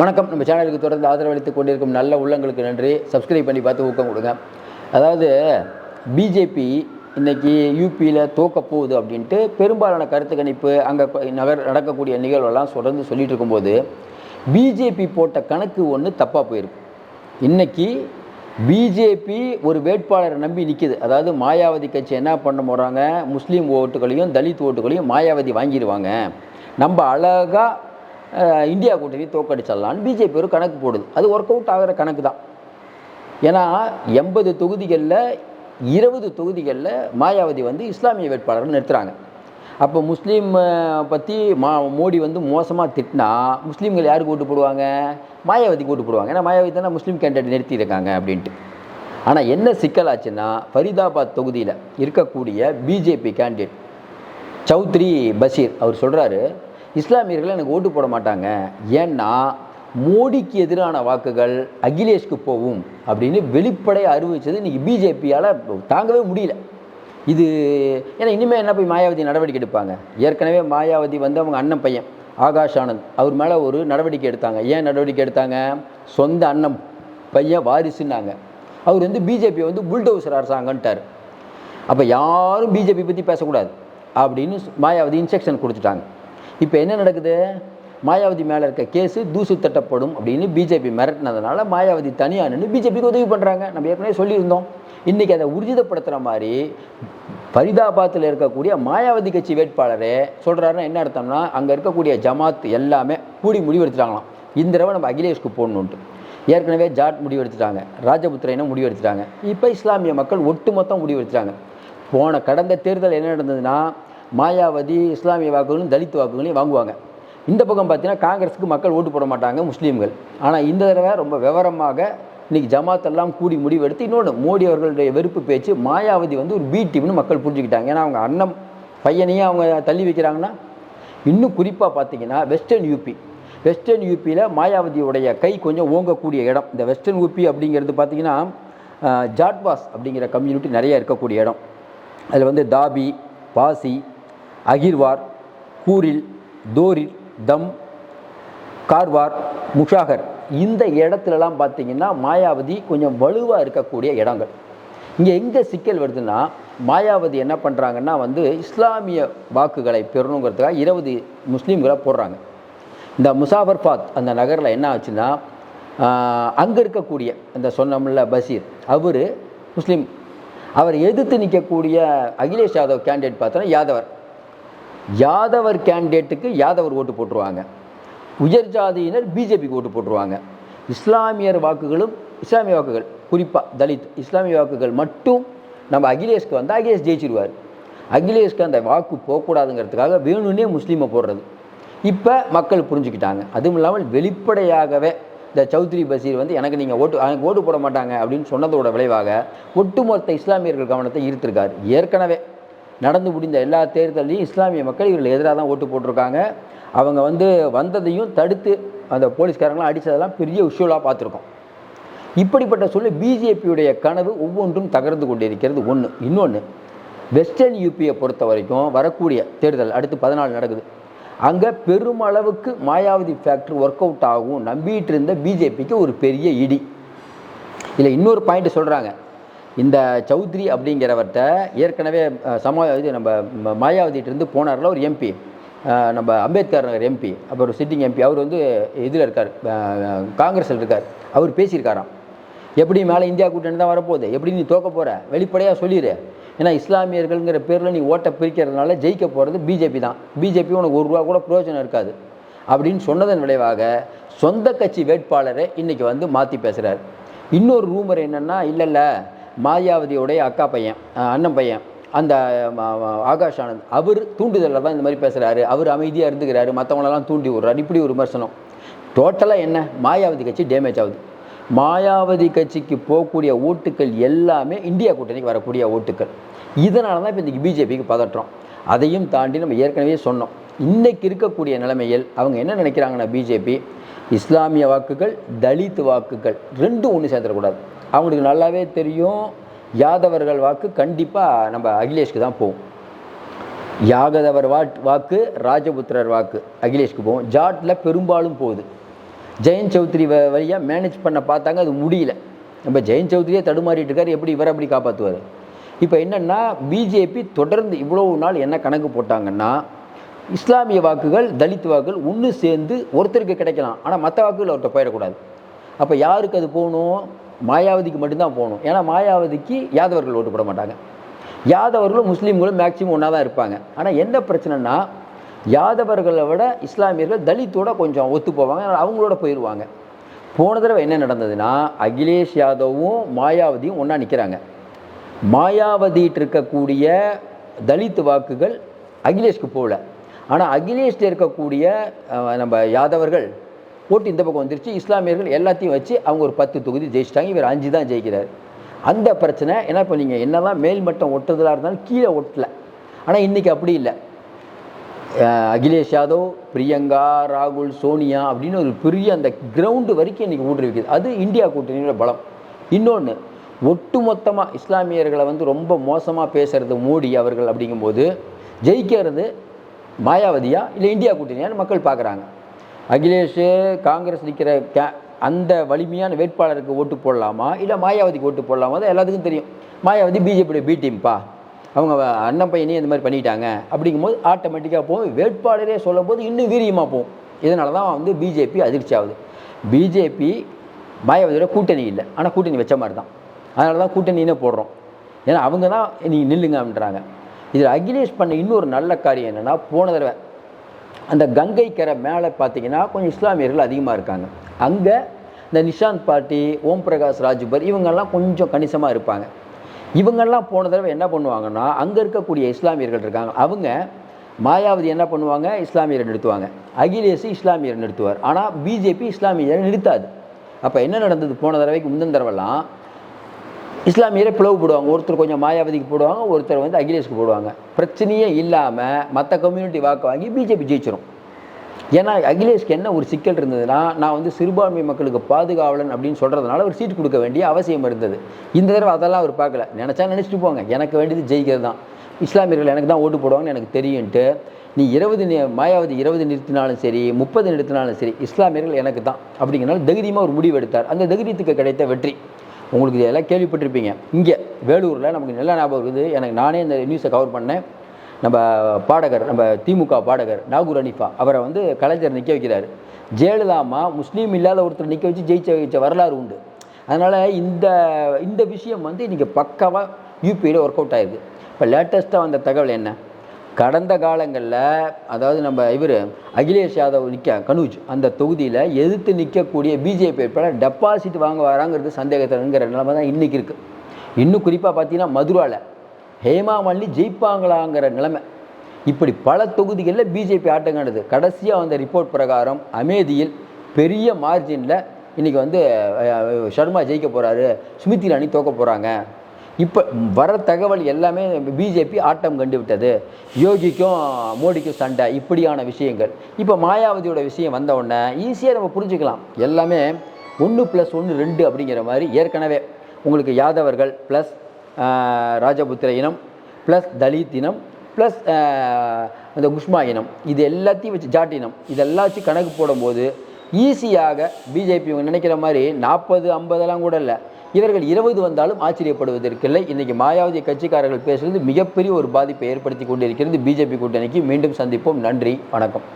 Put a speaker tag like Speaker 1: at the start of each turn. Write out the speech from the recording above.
Speaker 1: வணக்கம். நம்ம சேனலுக்கு தொடர்ந்து ஆதரவளித்துக் கொண்டிருக்கும் நல்ல உள்ளங்களுக்கு நன்றி. சப்ஸ்கிரைப் பண்ணி பார்த்து ஊக்கம் கொடுங்க. அதாவது பிஜேபி இன்னைக்கு யூபியில் தோக்க போகுது அப்படின்ட்டு பெரும்பாலான கருத்து கணிப்பு அங்கே நகர் நடக்கக்கூடிய நிகழ்வெல்லாம் தொடர்ந்து சொல்லிட்டு இருக்கும்போது பிஜேபி போட்ட கணக்கு ஒன்று தப்பாக போயிருக்கு. இன்னைக்கு பிஜேபி ஒரு வேட்பாளரை நம்பி நிற்கிது அதாவது மாயாவதி கட்சி என்ன பண்ண போகிறாங்க முஸ்லீம் ஓட்டுகளையும் தலித் ஓட்டுகளையும் மாயாவதி வாங்கிடுவாங்க நம்ம அழகாக இந்தியா கூட்டணி தோக்கடிச்சிடலான்னு பிஜேபி ஒரு கணக்கு போடுது. அது ஒர்க் அவுட் ஆகிற கணக்கு தான். ஏன்னா எண்பது தொகுதிகளில் இருபது தொகுதிகளில் மாயாவதி வந்து இஸ்லாமிய வேட்பாளர் நிறுத்துகிறாங்க அப்போ முஸ்லீம் பற்றி மா மோடி வந்து மோசமாக திட்டினா முஸ்லீம்கள் யாருக்கு ஓட்டு போடுவாங்க? மாயாவதிக்கு ஓட்டு போடுவாங்க. ஏன்னா மாயாவதி தானே முஸ்லீம் கேண்டிடேட் நிறுத்தியிருக்காங்க அப்படின்ட்டு. ஆனால் என்ன சிக்கலாச்சுன்னா ஃபரிதாபாத் தொகுதியில் இருக்கக்கூடிய பிஜேபி கேண்டிடேட் சௌத்ரி பஷீர் அவர் சொல்கிறாரு இஸ்லாமியர்கள் எனக்கு ஓட்டு போட மாட்டாங்க. ஏன்னா மோடிக்கு எதிரான வாக்குகள் அகிலேஷ்க்கு போகும் அப்படின்னு வெளிப்படையை அறிவிச்சது இன்றைக்கி பிஜேபியால் தாங்கவே முடியல. இது ஏன்னா இனிமேல் என்ன போய் மாயாவதி நடவடிக்கை எடுப்பாங்க? ஏற்கனவே மாயாவதி வந்து அவங்க அண்ணன் பையன் ஆகாஷ் ஆனந்த். அவர் மேலே ஒரு நடவடிக்கை எடுத்தாங்க. ஏன் நடவடிக்கை எடுத்தாங்க? சொந்த அண்ணன் பையன் வாரிசுன்னாங்க. அவர் வந்து பிஜேபி வந்து புல்டோசர் அரசாங்கன்ட்டார் அப்போ யாரும் பிஜேபி பற்றி பேசக்கூடாது அப்படின்னு மாயாவதி இன்ஸ்ட்ரக்ஷன் கொடுத்துட்டாங்க. இப்போ என்ன நடக்குது? மாயாவதி மேலே இருக்க கேஸு தூசு தட்டப்படும் அப்படின்னு பிஜேபி மிரட்டினதுனால மாயாவதி தனியாக நின்று பிஜேபிக்கு உதவி பண்ணுறாங்க நம்ம ஏற்கனவே சொல்லியிருந்தோம். இன்றைக்கி அதை ஊர்ஜிதப்படுத்துகிற மாதிரி ஃபரிதாபாத்தில் இருக்கக்கூடிய மாயாவதி கட்சி வேட்பாளரே சொல்கிறாருன்னா என்ன அர்த்தம்னா அங்கே இருக்கக்கூடிய ஜமாத் எல்லாமே கூடி முடிவெடுத்துட்டாங்களாம். இந்த தடவை நம்ம அகிலேஷ்க்கு போடணுன்ட்டு ஏற்கனவே ஜாட் முடிவெடுத்துட்டாங்க. ராஜபுத்திரைனும் முடிவெடுத்துட்டாங்க. இப்போ இஸ்லாமிய மக்கள் ஒட்டுமொத்தம் முடிவெடுத்துட்டாங்க. போன கடந்த தேர்தல் என்ன நடந்ததுன்னா மாயாவதி இஸ்லாமிய வாக்குகளும் தலித் வாக்குகளையும் வாங்குவாங்க. இந்த பக்கம் பார்த்தீங்கன்னா காங்கிரஸுக்கு மக்கள் ஓட்டு போட மாட்டாங்க முஸ்லீம்கள். ஆனால் இந்த தடவை ரொம்ப விவரமாக இன்றைக்கி ஜமாத் எல்லாம் கூடி முடிவெடுத்து இன்னொன்று மோடி அவர்களுடைய வெறுப்பு பேச்சு மாயாவதி வந்து ஒரு பி டீம்னு மக்கள் புரிஞ்சுக்கிட்டாங்க. ஏன்னா அவங்க அண்ணன் பையனையும் அவங்க தள்ளி வைக்கிறாங்கன்னா இன்னும் குறிப்பாக பார்த்தீங்கன்னா வெஸ்டர்ன் யூபி வெஸ்டர்ன் யூபியில் மாயாவதியுடைய கை கொஞ்சம் ஓங்கக்கூடிய இடம். இந்த வெஸ்டர்ன் யூபி அப்படிங்கிறது பார்த்தீங்கன்னா அஹ், ஜாட்வாஸ் அப்படிங்கிற கம்யூனிட்டி நிறைய இருக்கக்கூடிய இடம். அதில் வந்து தாபி பாசி அகிர்வார் கூரில் தோரில் தம் கார்வார் முஷாகர். இந்த இடத்துலலாம் பார்த்தீங்கன்னா மாயாவதி கொஞ்சம் வலுவாக இருக்கக்கூடிய இடங்கள். இங்கே எங்கே சிக்கல் வருதுன்னா மாயாவதி என்ன பண்ணுறாங்கன்னா வந்து இஸ்லாமிய வாக்குகளை பெறணுங்கிறதுக்காக இருபது முஸ்லீம்களை போடுறாங்க. இந்த முசாஃபர்பாத் அந்த நகரில் என்ன ஆச்சுன்னா அங்கே இருக்கக்கூடிய இந்த சொன்னமில்ல பஷீர் அவர் முஸ்லீம். அவர் எதிர்த்து நிற்கக்கூடிய அகிலேஷ் யாதவ் கேண்டிடேட் பார்த்தோன்னா யாதவர். யாதவர் கேண்டிடேட்டுக்கு யாதவர் ஓட்டு போட்டுருவாங்க. உயர் ஜாதியினர் பிஜேபிக்கு ஓட்டு போட்டுருவாங்க. இஸ்லாமியர் வாக்குகளும் இஸ்லாமிய வாக்குகள் குறிப்பாக தலித் இஸ்லாமிய வாக்குகள் மட்டும் நம்ம அகிலேஷ்க்கு வந்தால் அகிலேஷ் ஜெயிச்சிருவார். அகிலேஷ்க்கு அந்த வாக்கு போகக்கூடாதுங்கிறதுக்காக வேணும்னே முஸ்லீமை போடுறது. இப்போ மக்கள் புரிஞ்சுக்கிட்டாங்க. அதுவும் இல்லாமல் வெளிப்படையாகவே இந்த சௌத்ரி பசீர் வந்து எனக்கு நீங்கள் ஓட்டு எனக்கு ஓட்டு போட மாட்டாங்க அப்படின்னு சொன்னதோட விளைவாக ஒட்டுமொத்த இஸ்லாமியர்கள் கவனத்தை ஈர்த்திருக்கார். ஏற்கனவே நடந்து முடிந்த எல்லா தேர்தலையும் இஸ்லாமிய மக்கள் இவர்கள் எதிராக தான் ஓட்டு போட்டிருக்காங்க. அவங்க வந்து வந்ததையும் தடுத்து அந்த போலீஸ்காரங்களாம் அடித்ததெல்லாம் பெரிய விஷுவலாக பார்த்துருக்கோம். இப்படிப்பட்ட சொல்லி பிஜேபியுடைய கனவு ஒவ்வொன்றும் தகர்ந்து கொண்டிருக்கிறது. ஒன்று இன்னொன்று வெஸ்டர்ன் யூபியை பொறுத்த வரைக்கும் வரக்கூடிய தேர்தல் அடுத்து பதினாலு நடக்குது. அங்கே பெருமளவுக்கு மாயாவதி ஃபேக்ட்ரி ஒர்க் அவுட் ஆகும். நம்பிட்டு இருந்த பிஜேபிக்கு ஒரு பெரிய இடி. இதில் இன்னொரு பாயிண்ட் சொல்கிறாங்க இந்த சௌத்ரி அப்படிங்கிறவர்கிட்ட ஏற்கனவே அஹ், சமா இது நம்ம மாயாவதிட்டிருந்து போனார்ல ஒரு எம்பி நம்ம அம்பேத்கர் நகர் எம்பி அப்புறம் சிட்டிங் எம்பி அவர் வந்து இதில் இருக்கார். காங்கிரஸில் இருக்கார். அவர் பேசியிருக்காராம். எப்படி மேலே இந்தியா கூட்டணி தான் வரப்போகுது? எப்படி நீ தோக்க போகிற வெளிப்படையாக சொல்லிடு ஏன்னா இஸ்லாமியர்கள்ங்கிற பேரில் நீ ஓட்டை பிரிக்கிறதுனால ஜெயிக்க போகிறது பிஜேபி தான். பிஜேபி உனக்கு ஒரு ரூபா கூட பிரயோஜனம் இருக்காது. அப்படின்னு சொன்னதன் விளைவாக சொந்த கட்சி வேட்பாளரை இன்றைக்கி வந்து மாற்றி பேசுகிறார் இன்னொரு ரூமர் என்னென்னா இல்லை இல்லை மாயாவதியோடைய அக்கா பையன் அண்ணன் பையன் அந்த ஆகாஷ் ஆனந்த் அவர் தூண்டுதலில் தான் இந்த மாதிரி பேசுகிறாரு அவர் அமைதியாக இருந்துக்கிறாரு. மற்றவங்களெல்லாம் தூண்டி விடுறாரு. இப்படி ஒரு விமர்சனம். டோட்டலாக என்ன? மாயாவதி கட்சி டேமேஜ் ஆகுது. மாயாவதி கட்சிக்கு போகக்கூடிய ஓட்டுக்கள் எல்லாமே இந்தியா கூட்டணிக்கு வரக்கூடிய ஓட்டுக்கள். இதனால தான் இப்போ இன்றைக்கி பிஜேபிக்கு பதற்றம். அதையும் தாண்டி நம்ம ஏற்கனவே சொன்னோம். இன்றைக்கு இருக்கக்கூடிய நிலைமையில் அவங்க என்ன நினைக்கிறாங்கன்னா பிஜேபி? இஸ்லாமிய வாக்குகள் தலித் வாக்குகள் ரெண்டும் ஒன்று சேர்ந்துடக்கூடாது. அவங்களுக்கு நல்லாவே தெரியும். யாதவர்கள் வாக்கு கண்டிப்பாக நம்ம அகிலேஷ்க்கு தான் போகும். யாகதவர் வாட் வாக்கு ராஜபுத்திரர் வாக்கு அகிலேஷ்க்கு போகும். ஜாட்டில் பெரும்பாலும் போகுது. ஜெயந்த் சௌத்ரி வ வழியாக மேனேஜ் பண்ண பார்த்தாங்க அது முடியல. நம்ம ஜெயந்த் சௌத்ரியே தடுமாறிட்டு இருக்காரு எப்படி இவர் அப்படி காப்பாற்றுவார் இப்போ என்னென்னா பிஜேபி தொடர்ந்து இவ்வளவு நாள் என்ன கணக்கு போட்டாங்கன்னா இஸ்லாமிய வாக்குகள் தலித் வாக்குகள் ஒன்று சேர்ந்து ஒருத்தருக்கு கிடைக்கலாம். ஆனால் மற்ற வாக்குகள் அவர்கிட்ட போயிடக்கூடாது. அப்போ யாருக்கு அது போகணும்? மாயாவதிக்கு மட்டும்தான் போகணும். ஏன்னா மாயாவதிக்கு யாதவர்கள் ஓட்டு போட மாட்டாங்க. யாதவர்களும் முஸ்லீம்களும் மேக்சிமம் ஒன்றா தான் இருப்பாங்க. ஆனால் என்ன பிரச்சனைனா யாதவர்களை விட இஸ்லாமியர்கள் தலித்தோட கொஞ்சம் ஒத்து போவாங்க. அவங்களோட போயிடுவாங்க போன தடவை என்ன நடந்ததுன்னா அகிலேஷ் யாதவும் மாயாவதியும் ஒன்றா நிற்கிறாங்க மாயாவதிட்டு இருக்கக்கூடிய தலித் வாக்குகள் அகிலேஷ்க்கு போகல. ஆனால் அகிலேஷில் இருக்கக்கூடிய நம்ம யாதவர்கள் ஓட்டு இந்த பக்கம் வந்துருச்சு. இஸ்லாமியர்கள் எல்லாத்தையும் வச்சு அவங்க ஒரு பத்து தொகுதி ஜெயிச்சிட்டாங்க. இவர் அஞ்சு தான் ஜெயிக்கிறார். அந்த பிரச்சனை ஏன்னா இப்போ நீங்கள் என்னதான் மேல்மட்டம் ஒட்டுறதா இருந்தாலும் கீழே ஒட்டல. ஆனால் இன்றைக்கி அப்படி இல்லை. அகிலேஷ் யாதவ் பிரியங்கா ராகுல் சோனியா அப்படின்னு ஒரு பெரிய அந்த கிரவுண்டு வரைக்கும் இன்றைக்கி ஊடுருவிக்குது அது இந்தியா கூட்டணியோட பலம். இன்னொன்று ஒட்டுமொத்தமாக இஸ்லாமியர்களை வந்து ரொம்ப மோசமாக பேசுகிறது மோடி அவர்கள் அப்படிங்கும்போது ஜெயிக்கிறது மாயாவதியா இல்லை இந்தியா கூட்டணியான்னு மக்கள் பார்க்குறாங்க அகிலேஷ் காங்கிரஸ் நிற்கிற கே அந்த வலிமையான வேட்பாளருக்கு ஓட்டு போடலாமா? இல்லை மாயாவதிக்கு ஓட்டு போடலாமா? அது எல்லாத்துக்கும் தெரியும். மாயாவதி பிஜேபியோட பி டீம்ப்பா அவங்க அண்ணன் பையனே இந்த மாதிரி பண்ணிட்டாங்க. அப்படிங்கும்போது ஆட்டோமேட்டிக்காக போகும் வேட்பாளரே சொல்லும்போது இன்னும் வீரியமாக போகும் இதனால தான் வந்து பிஜேபி அதிர்ச்சி ஆகுது. பிஜேபி மாயாவதியோட கூட்டணி இல்லை. ஆனால் கூட்டணி வச்ச மாதிரி தான். அதனால தான் கூட்டணினே போடுறோம். ஏன்னா அவங்க தான் நீங்கள் நில்லுங்க அப்படின்றாங்க இதில் அகிலேஷ் பண்ண இன்னொரு நல்ல காரியம் என்னென்னா போன தடவை அந்த கங்கை கரை மேலே பார்த்தீங்கன்னா கொஞ்சம் இஸ்லாமியர்கள் அதிகமாக இருக்காங்க. அங்கே இந்த நிஷாந்த் பாட்டி ஓம் பிரகாஷ் ராஜ்பர் இவங்கெல்லாம் கொஞ்சம் கணிசமாக இருப்பாங்க. இவங்கெல்லாம் போன தடவை என்ன பண்ணுவாங்கன்னா அங்கே இருக்கக்கூடிய இஸ்லாமியர்கள் இருக்காங்க. அவங்க மாயாவதி என்ன பண்ணுவாங்க? இஸ்லாமியரை நிறுத்துவாங்க. அகிலேஷ் இஸ்லாமியரை நிறுத்துவார். ஆனால் பிஜேபி இஸ்லாமியரை நிறுத்தாது. அப்போ என்ன நடந்தது? போன தடவைக்கு முந்தின தடவைலாம் இஸ்லாமியரை பிளவு போடுவாங்க. ஒருத்தர் கொஞ்சம் மாயாவதிக்கு போடுவாங்க ஒருத்தர் வந்து அகிலேஷ்க்கு போடுவாங்க. பிரச்சனையே இல்லாமல் மற்ற கம்யூனிட்டி வாக்கு வாங்கி பிஜேபி ஜெயிச்சிடும் ஏன்னா அகிலேஷ்க்கு என்ன ஒரு சிக்கல் இருந்ததுன்னா நான் வந்து சிறுபான்மை மக்களுக்கு பாதுகாவலன் அப்படின்னு சொல்கிறதுனால ஒரு சீட் கொடுக்க வேண்டிய அவசியம் இருந்தது. இந்த தடவை அதெல்லாம் அவர் பார்க்கல. நினச்சா நினச்சிட்டு போங்க. எனக்கு வேண்டியது ஜெயிக்கிறது தான். இஸ்லாமியர்கள் எனக்கு தான் ஓட்டு போடுவாங்கன்னு எனக்கு தெரியும்ட்டு நீ இருபது நி- மாயாவதி இருபது நிறுத்தினாலும் சரி முப்பது நிறுத்தினாலும் சரி இஸ்லாமியர்கள் எனக்கு தான் அப்படிங்கிறனால தைரியமாக ஒரு முடிவு எடுத்தார். அந்த தைரியத்துக்கு கிடைத்த வெற்றி. உங்களுக்கு இதெல்லாம் கேள்விப்பட்டிருப்பீங்க. இங்கே வேலூரில் நமக்கு நல்ல ஞாபகம் இருக்குது. எனக்கு நானே இந்த நியூஸை கவர் பண்ணேன். நம்ம பாடகர் நம்ம திமுக பாடகர் நாகூர் அனிஃபா அவரை வந்து கலைஞர் நிற்க வைக்கிறார். ஜெயலலிதாமா முஸ்லீம் இல்லாத ஒருத்தர் நிற்க வச்சு ஜெயிச்ச வச்ச வரலாறு உண்டு. அதனால் இந்த இந்த விஷயம் வந்து இன்றைக்கி பக்காவாக யூபியில் ஒர்க் அவுட் ஆயிருக்கு. இப்போ லேட்டஸ்ட்டாக வந்த தகவல் என்ன? கடந்த காலங்களில் அதாவது நம்ம இவர் அகிலேஷ் யாதவ் நிற்க கனூஜ் அந்த தொகுதியில் எதிர்த்து நிற்கக்கூடிய பிஜேபி வேட்பாளர் டெபாசிட் வாங்க வராங்கிறது சந்தேகத்தில்ங்கிற நிலைமை தான் இன்றைக்கி இருக்குது இன்னும் குறிப்பாக பார்த்தீங்கன்னா மதுராவில் ஹேமாமல்லி ஜெயிப்பாங்களாங்கிற நிலைமை. இப்படி பல தொகுதிகளில் பிஜேபி ஆட்டம் காணுது கடைசியாக வந்த ரிப்போர்ட் பிரகாரம் அமேதியில் பெரிய மார்ஜினில் இன்றைக்கி வந்து சர்மா ஜெயிக்க போகிறாரு ஸ்மிருதி ராணி தோக்க போகிறாங்க இப்போ வர தகவல் எல்லாமே பிஜேபி ஆட்டம் கண்டு விட்டது யோகிக்கும் மோடிக்கும் சண்டை இப்படியான விஷயங்கள். இப்போ மாயாவதியோட விஷயம் வந்த உடனே ஈஸியாக நம்ம புரிஞ்சுக்கலாம். எல்லாமே ஒன்று ப்ளஸ் ஒன்று ரெண்டு அப்படிங்கிற மாதிரி ஏற்கனவே உங்களுக்கு யாதவர்கள் ப்ளஸ் ராஜபுத்திர இனம் ப்ளஸ் தலித் இனம் ப்ளஸ் அந்த குஷ்மா இனம். இது எல்லாத்தையும் வச்சு ஜாட் இனம். இதெல்லாம் வச்சு கணக்கு போடும்போது ஈஸியாக பிஜேபி இவங்க நினைக்கிற மாதிரி நாற்பது ஐம்பதெல்லாம் கூட இல்லை. இவர்கள் இருபது வந்தாலும் ஆச்சரியப்படுவதற்கில்லை. இன்றைக்கி மாயாவதி கட்சிக்காரர்கள் பேசுகிறது மிகப்பெரிய ஒரு பாதிப்பை ஏற்படுத்தி கொண்டிருக்கிறது. பிஜேபி கூட்டணிக்கு மீண்டும் சந்திப்போம். நன்றி. வணக்கம்.